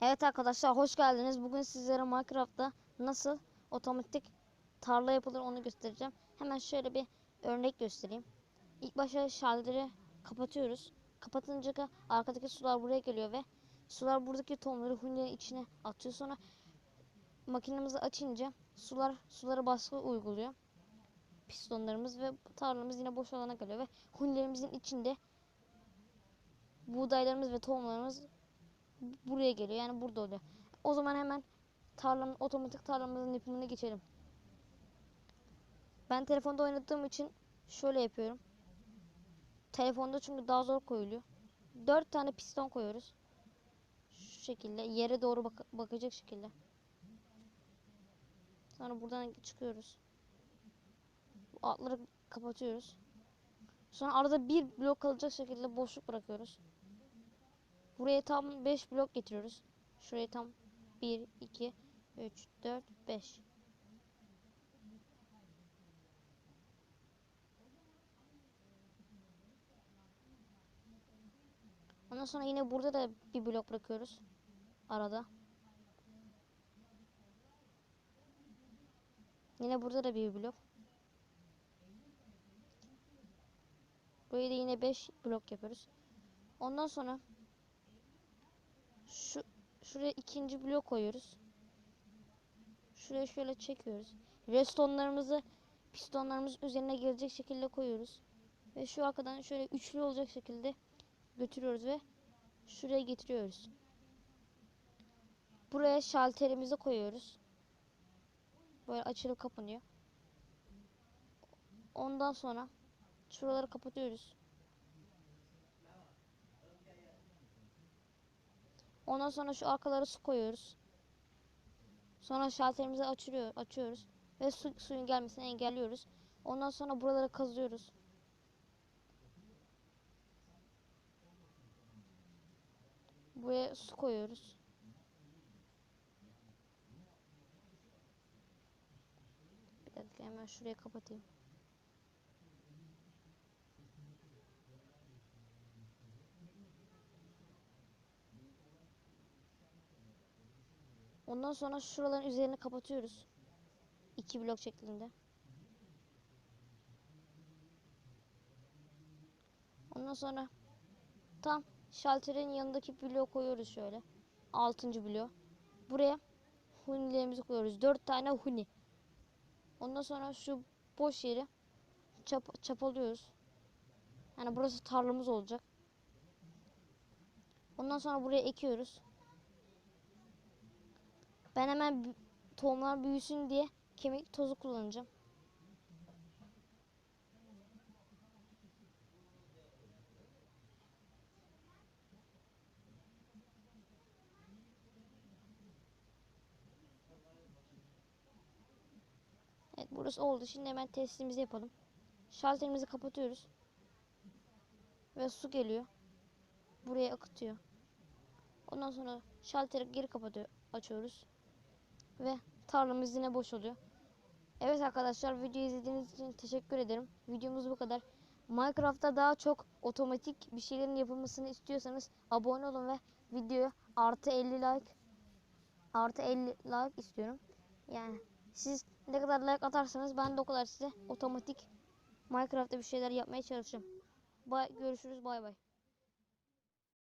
Evet arkadaşlar hoş geldiniz. Bugün sizlere Minecraft'ta nasıl otomatik tarla yapılır onu göstereceğim. Hemen şöyle bir örnek göstereyim. İlk başta şalteri kapatıyoruz. Kapatınca da arkadaki sular buraya geliyor ve sular buradaki tohumları hundenin içine atıyor. Sonra makinemizi açınca sular sulara baskı uyguluyor. Pistonlarımız ve tarlamız yine boş alana kalıyor ve hunlerimizin içinde buğdaylarımız ve tohumlarımız buraya geliyor. Yani burada oluyor. O zaman hemen tarlam otomatik tarlamızın yapımına geçelim. Ben telefonda oynadığım için şöyle yapıyorum. Telefonda çünkü daha zor koyuluyor. 4 tane piston koyuyoruz. Şu şekilde yere doğru bak- bakacak şekilde. Sonra buradan çıkıyoruz. Bu altları kapatıyoruz. Sonra arada bir blok kalacak şekilde boşluk bırakıyoruz. Buraya tam 5 blok getiriyoruz. Şuraya tam 1, 2, 3, 4, 5. Ondan sonra yine burada da bir blok bırakıyoruz. Arada. Yine burada da bir blok. Buraya da yine 5 blok yapıyoruz. Ondan sonra şu şuraya ikinci blok koyuyoruz. Şuraya şöyle çekiyoruz. Restonlarımızı pistonlarımız üzerine gelecek şekilde koyuyoruz. Ve şu arkadan şöyle üçlü olacak şekilde götürüyoruz ve şuraya getiriyoruz. Buraya şalterimizi koyuyoruz. Böyle açılıp kapanıyor. Ondan sonra şuraları kapatıyoruz. Ondan sonra şu arkaları su koyuyoruz. Sonra şalterimizi açıyor, açıyoruz. Ve su, suyun gelmesini engelliyoruz. Ondan sonra buraları kazıyoruz. Buraya su koyuyoruz. Bir dakika hemen şuraya kapatayım. Ondan sonra şuraların üzerini kapatıyoruz. İki blok şeklinde. Ondan sonra tam şalterin yanındaki bloğu koyuyoruz şöyle. Altıncı bloğu. Buraya hunilerimizi koyuyoruz. Dört tane huni. Ondan sonra şu boş yeri çap çapalıyoruz. Yani burası tarlamız olacak. Ondan sonra buraya ekiyoruz. Ben hemen tohumlar büyüsün diye kemik tozu kullanacağım. Evet burası oldu. Şimdi hemen testimizi yapalım. Şalterimizi kapatıyoruz. Ve su geliyor. Buraya akıtıyor. Ondan sonra şalteri geri kapatıyor, açıyoruz. Ve tarlamız yine boş oluyor. Evet arkadaşlar videoyu izlediğiniz için teşekkür ederim. Videomuz bu kadar. Minecraft'ta daha çok otomatik bir şeylerin yapılmasını istiyorsanız abone olun ve videoya artı 50 like artı 50 like istiyorum. Yani siz ne kadar like atarsanız ben de o kadar size otomatik Minecraft'ta bir şeyler yapmaya çalışırım. Bay, görüşürüz bay bay.